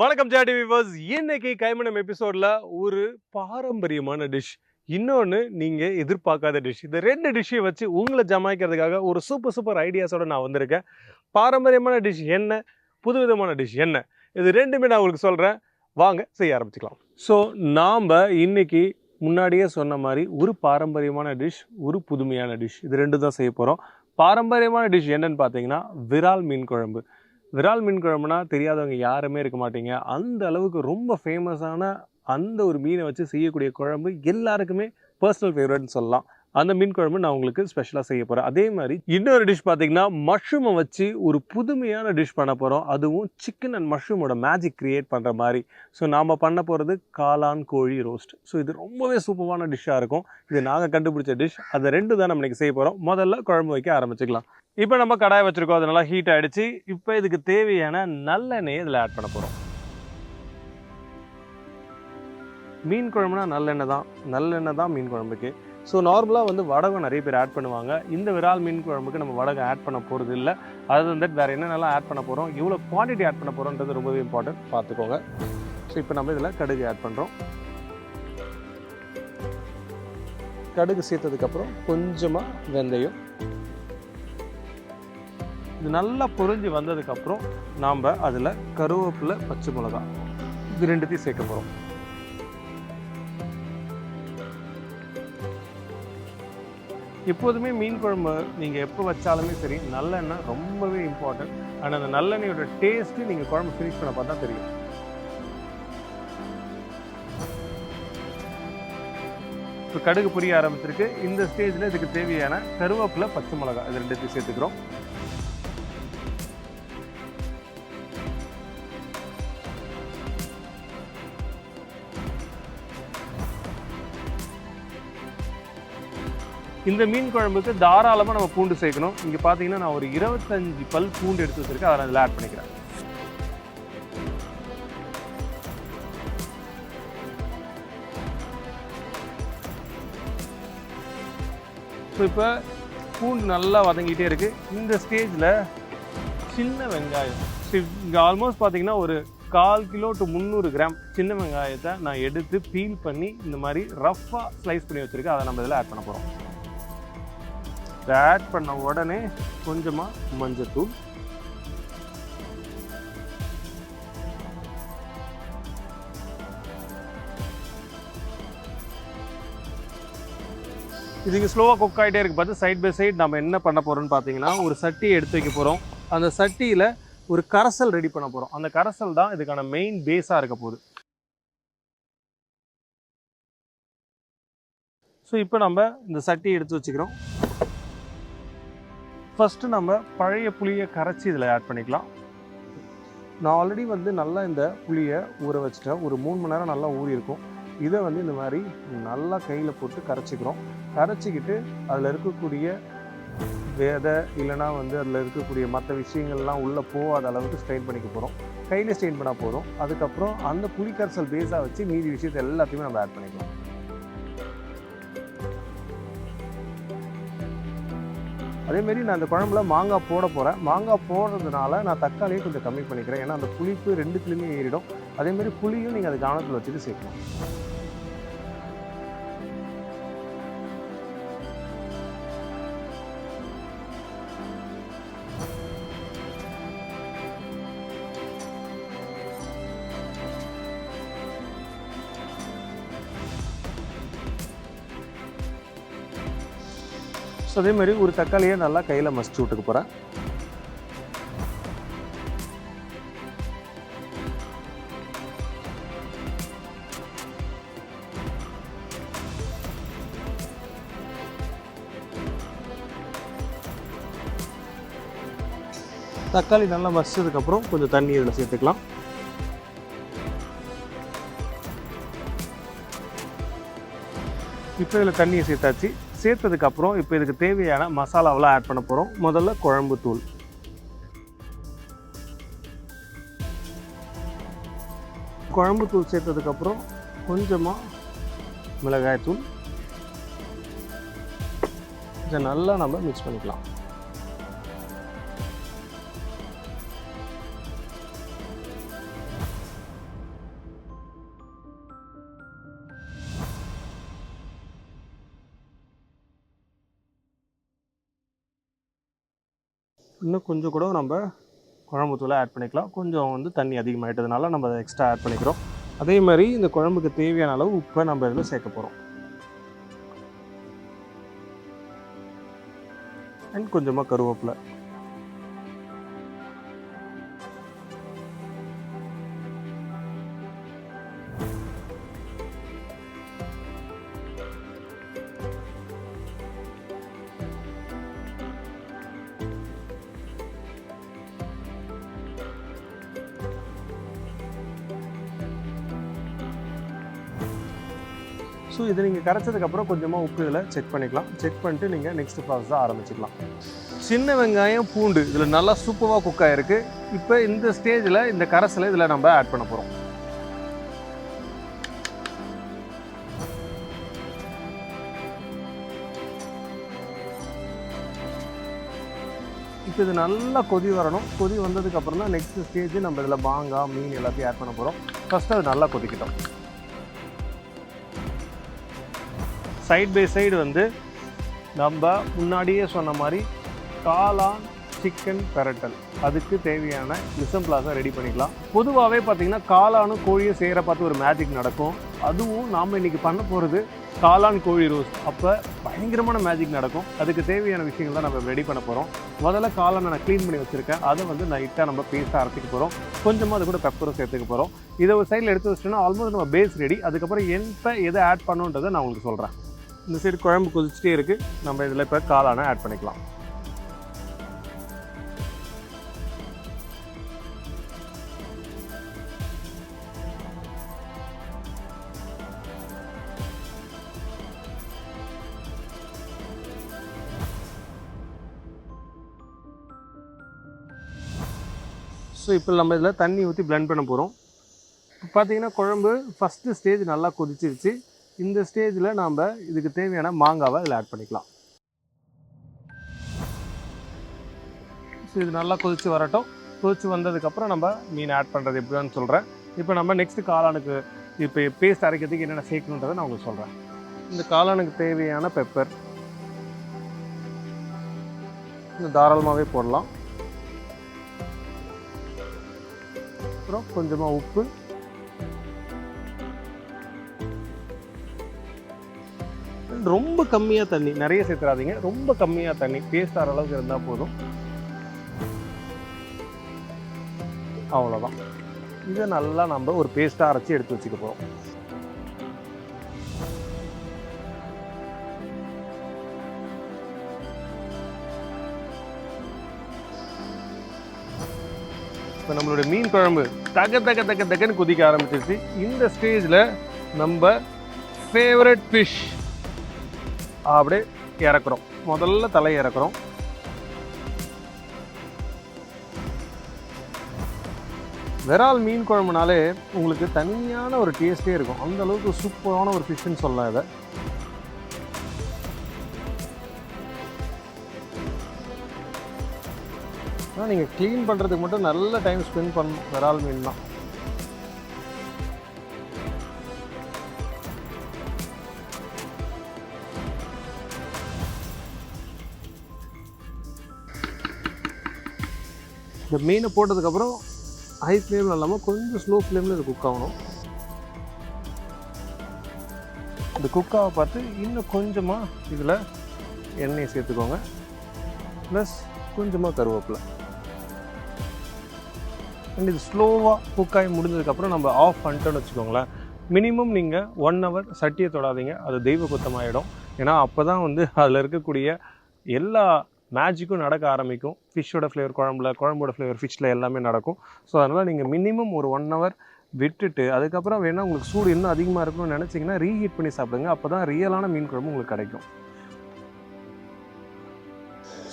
வணக்கம் ஜாடி விவர்ஸ் இன்னைக்கு கைமணம் எபிசோடில் ஒரு பாரம்பரியமான டிஷ் இன்னொன்று நீங்கள் எதிர்பார்க்காத டிஷ் இந்த ரெண்டு டிஷ்ஷை வச்சு உங்களை ஜமாய்க்கிறதுக்காக ஒரு சூப்பர் சூப்பர் ஐடியாஸோட நான் வந்திருக்கேன். பாரம்பரியமான டிஷ் என்ன? புதுவிதமான டிஷ் என்ன? இது ரெண்டுமே நான் உங்களுக்கு சொல்கிறேன் வாங்க செய்ய ஆரம்பிச்சுக்கலாம். ஸோ நாம் இன்னைக்கு முன்னாடியே சொன்ன மாதிரி ஒரு பாரம்பரியமான டிஷ் ஒரு புதுமையான டிஷ் இது ரெண்டு தான் செய்ய போகிறோம் பாரம்பரியமான டிஷ் என்னன்னு பார்த்தீங்கன்னா விரால் மீன் குழம்பு. விரால் மீன் குழம்புனா தெரியாதவங்க யாருமே இருக்க மாட்டீங்க. அந்த அளவுக்கு ரொம்ப ஃபேமஸான அந்த ஒரு மீனை வச்சு செய்யக்கூடிய குழம்பு எல்லாருக்குமே பர்சனல் ஃபேவரட்னு சொல்லலாம். அந்த மீன் குழம்பு நான் உங்களுக்கு ஸ்பெஷலாக செய்ய போகிறேன் அதே மாதிரி இன்னொரு டிஷ் பார்த்தீங்கன்னா மஷ்ரூமை வச்சு ஒரு புதுமையான டிஷ் பண்ண போகிறோம் அதுவும் சிக்கன் அண்ட் மஷ்ரூமோட மேஜிக் க்ரியேட் பண்ணுற மாதிரி. ஸோ நாம் பண்ண போகிறது காளான் கோழி ரோஸ்ட் ஸோ இது ரொம்பவே சூப்பரான டிஷ்ஷாக இருக்கும். இது நாங்கள் கண்டுபிடிச்ச டிஷ் அதை ரெண்டு தான் நம்ம இன்னைக்கு செய்ய போகிறோம் முதல்ல குழம்பு வைக்க ஆரம்பிச்சிக்கலாம். இப்போ நம்ம கடாய் வச்சுருக்கோம். அது நல்லா ஹீட் ஆகிடுச்சு இப்போ இதுக்கு தேவையான நல்லெண்ணெயை இதில் ஆட் பண்ண போகிறோம் மீன் குழம்புனா நல்லெண்ணெய் தான். நல்லெண்ணெய் தான் மீன் குழம்புக்கு. ஸோ நார்மலாக வந்து வடகம் நிறைய பேர் ஆட் பண்ணுவாங்க. இந்த விரால் மீன் குழம்புக்கு நம்ம வடகம் ஆட் பண்ண போகிறது இல்லை அது வந்து வேறு என்னென்னலாம் ஆட் பண்ண போகிறோம் இவ்வளோ குவான்டிட்டி ஆட் பண்ண போகிறோன்றது ரொம்பவே இம்பார்ட்டன்ட் பார்த்துக்கோங்க. ஸோ இப்போ நம்ம இதில் கடுகு ஆட் பண்ணுறோம் கடுகு சேர்த்ததுக்கப்புறம் கொஞ்சமாக வெந்தயம். இது நல்லா பொறிஞ்சு வந்ததுக்கப்புறம் நாம் அதில் கருவேப்பிலை பச்சை மிளகா இது ரெண்டுத்தையும் சேர்க்க போகிறோம் எப்போதுமே மீன் குழம்பு நீங்கள் எப்போ வச்சாலுமே சரி நல்லெண்ணெய் ரொம்பவே இம்பார்ட்டன்ட் ஆனால் அந்த நல்லெண்ணெயோட டேஸ்ட்டு நீங்கள் குழம்பு ஃபினிஷ் பண்ண பார்த்தா தெரியும். இப்போ கடுகு புரிய ஆரம்பிச்சிருக்கு. இந்த ஸ்டேஜில் இதுக்கு தேவையான கருவேப்பிலை பச்சை மிளகா இது ரெண்டுத்தையும் சேர்த்துக்கிறோம். இந்த மீன் குழம்புக்கு தாராளமாக நம்ம பூண்டு சேர்க்கணும். இங்கே பார்த்தீங்கன்னா நான் ஒரு இருபத்தஞ்சு பல் பூண்டு எடுத்து வச்சிருக்கேன். அதை அதில் ஆட் பண்ணிக்கிறேன். ஸோ இப்போ பூண்டு நல்லா வதங்கிட்டே இருக்கு. இந்த ஸ்டேஜில் சின்ன வெங்காயம். இங்கே ஆல்மோஸ்ட் பார்த்தீங்கன்னா ஒரு கால் கிலோ டு முந்நூறு கிராம் சின்ன வெங்காயத்தை நான் எடுத்து பீல் பண்ணி இந்த மாதிரி ரஃப்பாக ஸ்லைஸ் பண்ணி வச்சுருக்கேன். அதை நம்ம இதில் ஆட் பண்ண போகிறோம் இதை ஆட் பண்ண உடனே கொஞ்சமாக மஞ்சத்தூள் இதுக்கு ஸ்லோவாக குக் ஆகிட்டே இருக்கு. பார்த்து சைட் பை சைடு நம்ம என்ன பண்ண போகிறோம்னு பார்த்தீங்கன்னா ஒரு சட்டியை எடுத்து வைக்க போகிறோம் அந்த சட்டியில் ஒரு கரசல் ரெடி பண்ண போகிறோம் அந்த கரசல் தான் இதுக்கான மெயின் பேஸாக இருக்க போகுது. ஸோ இப்போ நம்ம இந்த சட்டியை எடுத்து வச்சுக்கிறோம். ஃபஸ்ட்டு நம்ம பழைய புளியை கரைச்சி இதில் ஆட் பண்ணிக்கலாம். நான் ஆல்ரெடி வந்து நல்லா இந்த புளியை ஊற வச்சுட்டேன். ஒரு மூணு மணி நேரம் நல்லா ஊறி இருக்கும். இதை வந்து இந்த மாதிரி நல்லா கையில் போட்டு கரைச்சிக்கிறோம். கரைச்சிக்கிட்டு அதில் இருக்கக்கூடிய விதை இல்லைனா வந்து அதில் இருக்கக்கூடிய மற்ற விஷயங்கள்லாம் உள்ளே போகாத அளவுக்கு ஸ்ட்ரெயின் பண்ணிக்க போகிறோம் கையில் ஸ்ட்ரெயின் பண்ணால் போதும். அதுக்கப்புறம் அந்த புளி கரைசல் பேஸாக வச்சு மீதி விஷயத்தை எல்லாத்தையுமே நம்ம ஆட் பண்ணிக்கலாம். அதேமாரி நான் அந்த குழம்புல மாங்காய் போட போகிறேன் மாங்காய் போடுறதுனால நான் தக்காளியை கொஞ்சம் கம்மி பண்ணிக்கிறேன். ஏன்னா அந்த புளிப்பு ரெண்டுத்துலேயுமே ஏறிடும். அதேமாரி புளியும் நீங்கள் அதை கவனத்தில் வச்சுட்டு சேர்க்கணும் ஸோ அதே மாதிரி ஒரு தக்காளியை நல்லா கையில் மசிச்சு விட்டுக்க போகிறேன் தக்காளி நல்லா மசிச்சதுக்கப்புறம் கொஞ்சம் தண்ணி இதில் சேர்த்துக்கலாம். இப்போ இதில் தண்ணியை சேர்த்தாச்சு. சேர்த்ததுக்கப்புறம் இப்போ இதுக்கு தேவையான மசாலாவெலாம் ஆட் பண்ண போகிறோம் முதல்ல குழம்பு தூள். குழம்பு தூள் சேர்த்ததுக்கப்புறம் கொஞ்சமாக மிளகாய் தூள். இதை நல்லா நம்ம மிக்ஸ் பண்ணிக்கலாம். இன்னும் கொஞ்சம் கூட நம்ம குழம்பு தூளை ஆட் பண்ணிக்கலாம். கொஞ்சம் வந்து தண்ணி அதிகமாகிட்டதுனால நம்ம அதை எக்ஸ்ட்ரா ஆட் பண்ணிக்கிறோம். அதே மாதிரி இந்த குழம்புக்கு தேவையான அளவு உப்பை நம்ம இதில் சேர்க்க போகிறோம் அண்ட் கொஞ்சமாக கருவேப்பிலை. ஸோ இதை நீங்கள் கரைச்சதுக்கப்புறம் கொஞ்சமாக உப்பு இதில் செக் பண்ணிக்கலாம். செக் பண்ணிட்டு நீங்கள் நெக்ஸ்ட் ப்ராசஸ் ஆரம்பிச்சுக்கலாம். சின்ன வெங்காயம் பூண்டு இதில் நல்லா சூப்பராக குக் ஆகிருக்கு இப்போ இந்த ஸ்டேஜில் இந்த கரைசலை இதில் நம்ம ஆட் பண்ண போகிறோம் இப்போ இது நல்லா கொதி வரணும். கொதி வந்ததுக்கப்புறம் தான் நெக்ஸ்ட் ஸ்டேஜ் நம்ம இதில் மாங்காய் மீன் எல்லாத்தையும் ஆட் பண்ண போகிறோம் ஃபஸ்ட்டு அது நல்லா கொதிக்கிட்டோம். சைட் பை சைடு வந்து நம்ம முன்னாடியே சொன்ன மாதிரி காளான் சிக்கன் பெரட்டல். அதுக்கு தேவையான மிசம் பிளாஸை ரெடி பண்ணிக்கலாம். பொதுவாகவே பார்த்தீங்கன்னா காளானும் கோழியும் செய்கிற பார்த்து ஒரு மேஜிக் நடக்கும். அதுவும் நாம் இன்றைக்கி பண்ண போகிறது காளான் கோழி ரோஸ்ட் அப்போ பயங்கரமான மேஜிக் நடக்கும். அதுக்கு தேவையான விஷயங்கள் தான் நம்ம ரெடி பண்ண போகிறோம் முதல்ல காளானை நான் க்ளீன் பண்ணி வச்சுருக்கேன். அதை வந்து நைட்டாக நம்ம பேஸ்ட்டாக அரைச்சிக்க போகிறோம் கொஞ்சமாக அது கூட பெப்பரும் சேர்த்துக்க போகிறோம் இதை ஒரு சைடில் எடுத்து வச்சிட்டோம்னா ஆல்மோஸ்ட் நம்ம பேஸ் ரெடி அதுக்கப்புறம் எந்த எதை ஆட் பண்ணுன்றதை நான் உங்களுக்கு சொல்கிறேன் இந்த சைடு குழம்பு கொதிச்சிட்டே இருக்குது நம்ம இதில் இப்போ காளானை ஆட் பண்ணிக்கலாம். ஸோ இப்போ நம்ம இதில் தண்ணி ஊற்றி பிளெண்ட் பண்ண போகிறோம் பார்த்தீங்கன்னா குழம்பு ஃபஸ்ட்டு ஸ்டேஜ் நல்லா கொதிச்சிருச்சு. இந்த ஸ்டேஜில் நாம் இதுக்கு தேவையான மாங்காவை இதில் ஆட் பண்ணிக்கலாம். ஸோ இது நல்லா கொதித்து வரட்டும். கொதித்து வந்ததுக்கப்புறம் நம்ம மீன் ஆட் பண்ணுறது எப்படின்னு சொல்கிறேன் இப்போ நம்ம நெக்ஸ்ட்டு காளானுக்கு இப்போ பேஸ்ட் அரைக்கிறதுக்கு என்னென்ன சேர்க்கணுன்றதை நான் உங்களுக்கு சொல்கிறேன் இந்த காளானுக்கு தேவையான பெப்பர் இந்த தாராளமாகவே போடலாம். அப்புறம் கொஞ்சமாக உப்பு. ரொம்ப கம்மியாக தண்ணி நிறைய சேர்த்துறாதீங்க. ரொம்ப கம்மியாக தண்ணி பேஸ்ட் ஆகிற அளவுக்கு இருந்தால் போதும். அவ்வளோதான் இதை நல்லா நம்ம ஒரு பேஸ்ட்டாக அரைச்சி எடுத்து வச்சுக்க போகிறோம் இப்போ நம்மளுடைய மீன் குழம்பு தக தக தக தகன்னு குதிக்க ஆரம்பிச்சிருச்சு. இந்த ஸ்டேஜில் நம்ம ஃபேவரட் ஃபிஷ் அப்படியே இறக்குறோம். முதல்ல தலை இறக்குறோம். விரால் மீன் குழம்புனாலே உங்களுக்கு தனியான ஒரு டேஸ்டே இருக்கும். அந்த அளவுக்கு சூப்பரான ஒரு ஃபிஷ்ஷுன்னு சொல்லலாம் இதை. ஆனால் நீங்கள் க்ளீன் பண்ணுறதுக்கு மட்டும் நல்ல டைம் ஸ்பெண்ட் பண்ணணும் விரால் மீன் இந்த மீனை போட்டதுக்கப்புறம் ஹை ஃப்ளேமில் இல்லாமல் கொஞ்சம் ஸ்லோ ஃப்ளேமில் இது குக் ஆகணும். இந்த குக்காவை பார்த்து இன்னும் கொஞ்சமாக இதில் எண்ணெயை சேர்த்துக்கோங்க. ப்ளஸ் கொஞ்சமாக கருவேப்பிலை. அண்ட் இது ஸ்லோவாக குக்காகி முடிஞ்சதுக்கப்புறம் நம்ம ஆஃப் பண்ணிட்டோன்னு வச்சுக்கோங்களேன். மினிமம் நீங்கள் ஒன் ஹவர் சட்டியை தொடாதீங்க. அது தெய்வ குத்தமாயிடும் ஏன்னா அப்போ தான் வந்து அதில் இருக்கக்கூடிய எல்லா மேஜிக்கும் நடக்க ஆரம்பிக்கும். ஃபிஷ்ஷோட ஃப்ளேவர் குழம்புல குழம்போட ஃப்ளேவர் ஃபிஷ்ஷில் எல்லாமே நடக்கும். ஸோ அதனால் நீங்கள் மினிமம் ஒரு ஒன் ஹவர் விட்டுட்டு அதுக்கப்புறம் வேணால் உங்களுக்கு சூடு இன்னும் அதிகமாக இருக்கணும்னு நினச்சிங்கன்னா ரீஹீட் பண்ணி சாப்பிடுங்க. அப்போ தான் ரியலான மீன் குழம்பு உங்களுக்கு கிடைக்கும்.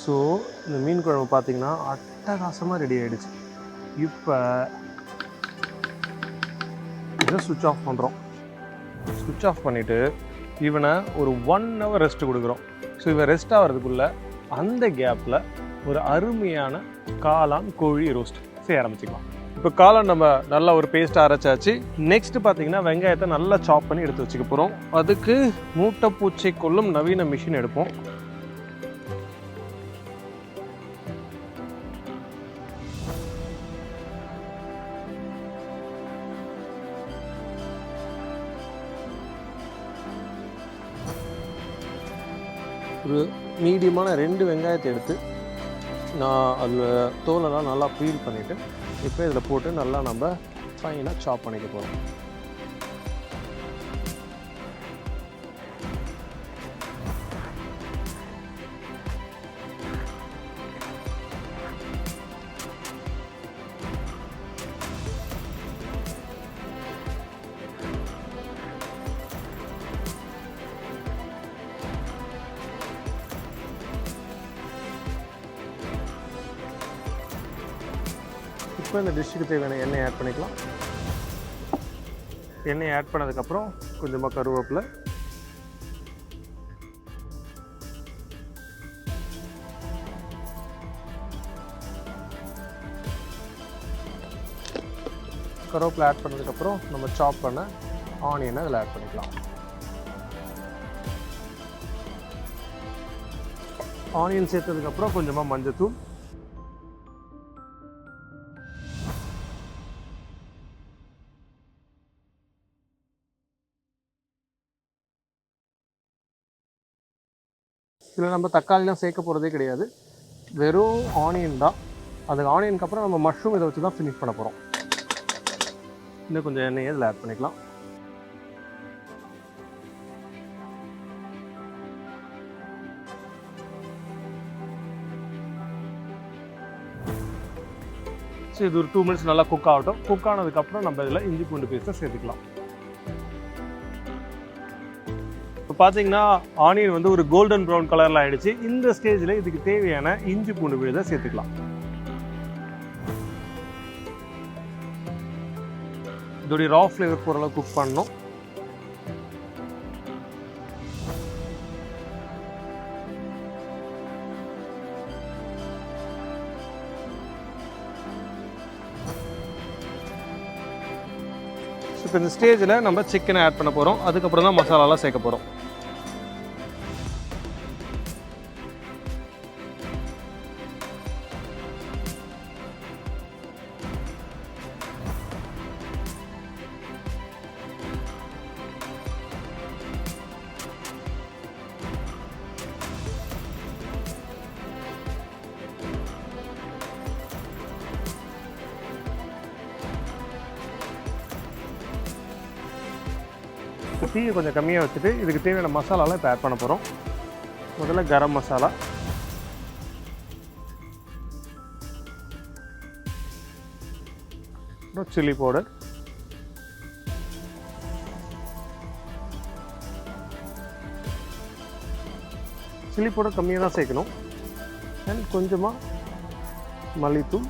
ஸோ இந்த மீன் குழம்பு பார்த்தீங்கன்னா அட்டகாசமாக ரெடி ஆகிடுச்சு இப்போ இதை சுவிட்ச் ஆஃப் பண்ணுறோம் சுவிட்ச் ஆஃப் பண்ணிவிட்டு இவனை ஒரு ஒன் ஹவர் ரெஸ்ட் கொடுக்குறோம். ஸோ இவன் ரெஸ்ட் ஆகிறதுக்குள்ளே அந்த கேப்பில் ஒரு அருமையான காளான் கோழி ரோஸ்ட் செய்ய ஆரம்பிச்சுக்கலாம் இப்போ காளான் நம்ம நல்லா ஒரு பேஸ்ட்டாக அரைச்சாச்சு. நெக்ஸ்ட் பார்த்தீங்கன்னா வெங்காயத்தை நல்லா சாப் பண்ணி எடுத்து வச்சுக்க போகிறோம் அதுக்கு மூட்டைப்பூச்சி கொள்ளும் நவீன மிஷின் எடுப்போம். ஒரு மீடியமான ரெண்டு வெங்காயத்தை எடுத்து நான் அதில் தோலெல்லாம் நல்லா பீல் பண்ணிவிட்டு இப்போ இதில் போட்டு நல்லா நம்ம ஃபைனாக சாப் பண்ணிக்க போகிறோம் இப்போ இந்த டிஷ்ஷுக்கு தேவையான எண்ணெய் ஆட் பண்ணிக்கலாம். எண்ணெய் ஆட் பண்ணதுக்கப்புறம் கொஞ்சமாக கருவேப்பிலை. கருவேப்பிலை ஆட் பண்ணதுக்கப்புறம் நம்ம சாப் பண்ண ஆனியனை அதில் ஆட் பண்ணிக்கலாம். ஆனியன் சேர்த்ததுக்கப்புறம் கொஞ்சமாக மஞ்சத்தூள். இதில் நம்ம தக்காளிலாம் சேர்க்க போகிறதே கிடையாது. வெறும் ஆனியன் தான். அது ஆனியனுக்கு அப்புறம் நம்ம மஷ்ரூம் இதை வச்சு தான் ஃபினிஷ் பண்ண போகிறோம் இன்னும் கொஞ்சம் எண்ணெயை இதில் ஆட் பண்ணிக்கலாம். ஸோ இது ஒரு டூ மினிட்ஸ் நல்லா குக் ஆகட்டும். குக் ஆனதுக்கப்புறம் நம்ம இதில் இஞ்சி பூண்டு பேஸ்ட்டை சேர்த்துக்கலாம். பார்த்தீங்கன்னா ஆனியன் வந்து ஒரு கோல்டன் ப்ரௌன் கலரில் ஆகிடுச்சு இந்த ஸ்டேஜில் இதுக்கு தேவையான இஞ்சி பூண்டு விழுதை சேர்த்துக்கலாம். இதோடைய ரா ஃப்ளேவர் போகிற குக் பண்ணணும். இப்போ இந்த ஸ்டேஜில் நம்ம சிக்கனை ஆட் பண்ண போகிறோம் அதுக்கப்புறம் தான் மசாலாலாம் சேர்க்க போகிறோம் தீயை கொஞ்சம் கம்மியாக வச்சுட்டு இதுக்கு தேவையான மசாலாலாம் இப்போ ஆட் பண்ண போகிறோம் முதல்ல கரம் மசாலா. அப்புறம் சில்லி பவுடர் சில்லி பவுடர் கம்மியாக தான் சேர்க்கணும். அண்ட் கொஞ்சமாக மல்லித்தூள்.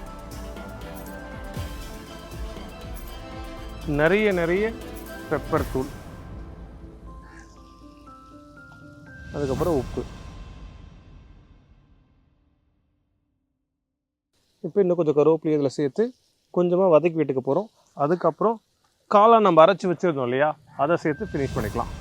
நிறைய நிறைய பெப்பர் தூள். அதுக்கப்புறம் உப்பு. இப்போ இன்னும் கொஞ்சம் கருவேப்பிலை இதில் சேர்த்து கொஞ்சமாக வதக்கி வீட்டுக்கு போகிறோம் அதுக்கப்புறம் காளான் நம்ம அரைச்சி வச்சுருந்தோம் இல்லையா? அதை சேர்த்து ஃபினிஷ் பண்ணிக்கலாம்.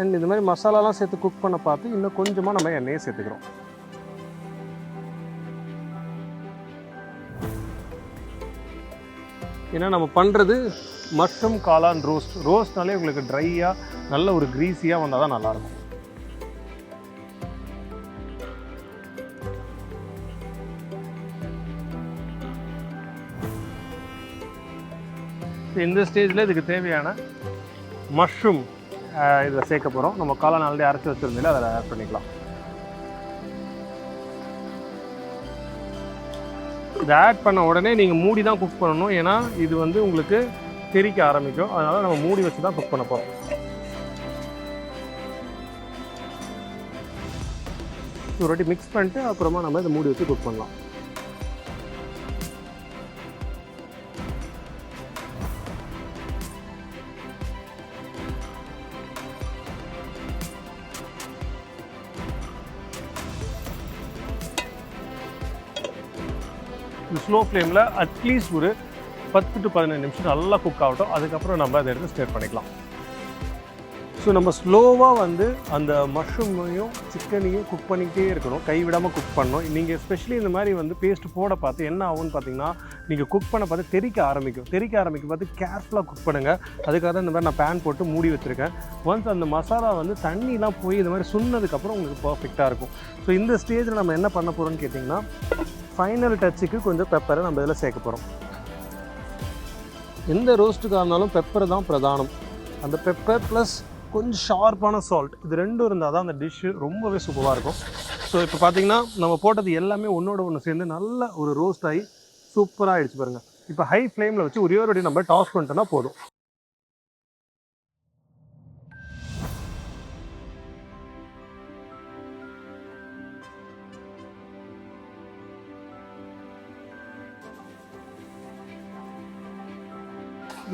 அண்ட் இந்த மாதிரி மசாலாலாம் சேர்த்து குக் பண்ண பார்த்து இன்னும் கொஞ்சமாக நம்ம எண்ணெயை சேர்த்துக்கிறோம். ஏன்னா நம்ம பண்ணுறது மஷ்ரூம் காளான் ரோஸ்ட். ரோஸ்ட்னாலே உங்களுக்கு ட்ரையாக நல்ல ஒரு க்ரீஸியாக வந்தால் தான் நல்லாயிருக்கும். இந்த ஸ்டேஜில் இதுக்கு தேவையான மஷ்ரூம் இதில் சேர்க்க போகிறோம் நம்ம காளான் ஆல்ரெடி அரைச்சி வச்சுருந்தீங்களா அதில் ஆட் பண்ணிக்கலாம். இதை ஆட் பண்ண உடனே நீங்கள் மூடி தான் குக் பண்ணணும். ஏன்னா இது வந்து உங்களுக்கு தெரிக்க ஆரம்பிக்கும். அதனால் நம்ம மூடி வச்சு தான் குக் பண்ண போகிறோம் ஒரு வாட்டி மிக்ஸ் பண்ணிட்டு அப்புறமா நம்ம இதை மூடி வச்சு குக் பண்ணலாம். ஸ்லோ ஃப்ளேமில் அட்லீஸ்ட் ஒரு பத்து டு பதினஞ்சு நிமிஷம் நல்லா குக் ஆகட்டும். அதுக்கப்புறம் நம்ம அதை எடுத்து ஸ்டேட் பண்ணிக்கலாம். ஸோ நம்ம ஸ்லோவாக வந்து அந்த மஷ்ரூமையும் சிக்கனையும் குக் பண்ணிக்கிட்டே இருக்கணும். கைவிடாமல் குக் பண்ணணும். நீங்கள் எஸ்பெஷலி இந்த மாதிரி வந்து பேஸ்ட் போட பார்த்து என்ன ஆகும்னு பார்த்தீங்கன்னா நீங்கள் குக் பண்ண பார்த்து தெறிக்க ஆரம்பிக்கும். தெறிக்க ஆரம்பிக்கும் பார்த்து கேர்ஃபுல்லாக குக் பண்ணுங்கள் அதுக்காக தான் இந்த மாதிரி நான் பேன் போட்டு மூடி வச்சுருக்கேன். ஒன்ஸ் அந்த மசாலா வந்து தண்ணிலாம் போய் இந்த மாதிரி சுண்ணதுக்கப்புறம் உங்களுக்கு பர்ஃபெக்டாக இருக்கும். ஸோ இந்த ஸ்டேஜில் நம்ம என்ன பண்ண போகிறோம்னு கேட்டிங்கன்னா ஃபைனல் டச்சுக்கு கொஞ்சம் பெப்பரை நம்ம இதில் சேர்க்க போகிறோம் எந்த ரோஸ்ட்டுக்காக இருந்தாலும் பெப்பர் தான் பிரதானம். அந்த பெப்பர் ப்ளஸ் கொஞ்சம் ஷார்ப்பான சால்ட் இது ரெண்டும் இருந்தால் தான் அந்த டிஷ்ஷு ரொம்பவே சூப்பராக இருக்கும். ஸோ இப்போ பார்த்தீங்கன்னா நம்ம போட்டது எல்லாமே ஒன்றோட ஒன்று சேர்ந்து நல்ல ஒரு ரோஸ்ட் ஆகி சூப்பராக ஆகிடுச்சு பாருங்கள் இப்போ ஹை ஃப்ளேமில் வச்சு ஒரே ஒரு நம்ம டாஸ் பண்ணிட்டோன்னா போதும்.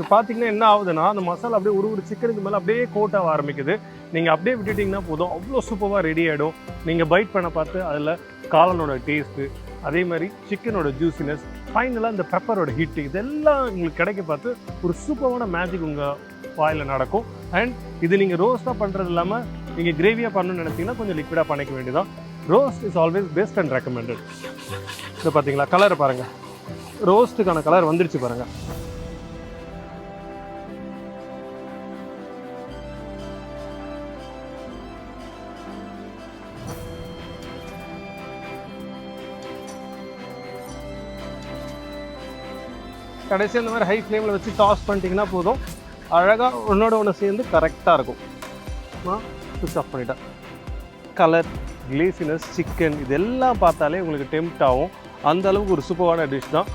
இப்போ பார்த்தீங்கன்னா என்ன ஆகுதுன்னா அந்த மசாலா அப்படியே ஒரு ஒரு சிக்கனுக்கு மேலே அப்படியே கோட் ஆக ஆரம்பிக்குது. நீங்கள் அப்படியே விட்டுட்டிங்கன்னா போதும். அவ்வளோ சூப்பராக ரெடி ஆகிடும் நீங்கள் பைட் பண்ண பார்த்து அதில் காலனோட டேஸ்ட்டு அதே மாதிரி சிக்கனோட ஜூசினஸ் ஃபைனலாக இந்த பெப்பரோட ஹீட் இதெல்லாம் உங்களுக்கு கிடைக்க பார்த்து ஒரு சூப்பரான மேஜிக் உங்கள் வாயில் நடக்கும். அண்ட் இது நீங்கள் ரோஸ்ட்டாக பண்ணுறது இல்லாமல் நீங்கள் கிரேவியாக பண்ணணும்னு நினச்சிங்கன்னா கொஞ்சம் லிக்விடாக பண்ணிக்க வேண்டியதான் roast is always best and recommended இது பார்த்தீங்களா கலரை பாருங்கள் ரோஸ்ட்டுக்கான கலர் வந்துருச்சு பாருங்கள் கடைசி அந்த மாதிரி ஹை ஃப்ளேமில் வச்சு டாஸ் பண்ணிட்டீங்கன்னா போதும். அழகாக ஒன்றோட ஒன்று சேர்ந்து கரெக்டாக இருக்கும். நான் சுவிச் ஆஃப் பண்ணிட்டேன். கலர் கிளேசினஸ் சிக்கன் இதெல்லாம் பார்த்தாலே உங்களுக்கு டெம்ப்ட் ஆகும். அந்த அளவுக்கு ஒரு சூப்பரான டிஷ் தான்.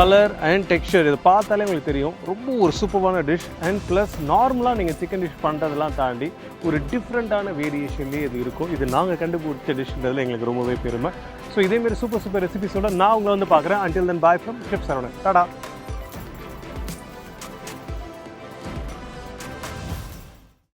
கலர் அண்ட் டெக்ஸ்சர் இது பார்த்தாலே உங்களுக்கு தெரியும். ரொம்ப ஒரு சூப்பரான டிஷ் அண்ட் ப்ளஸ் நார்மலாக நீங்கள் சிக்கன் டிஷ் பண்ணுறதெல்லாம் தாண்டி ஒரு டிஃப்ரெண்ட்டான வேரியேஷன்லேயே இது இருக்கும். இது நாங்கள் கண்டுபிடிச்ச டிஷ்ன்றதுல எங்களுக்கு ரொம்பவே பெருமை. ஸோ இதேமாரி சூப்பர் சூப்பர் ரெசிபிஸோட நான் உங்களை வந்து பார்க்குறேன். Until then bye from chef Saravanan tata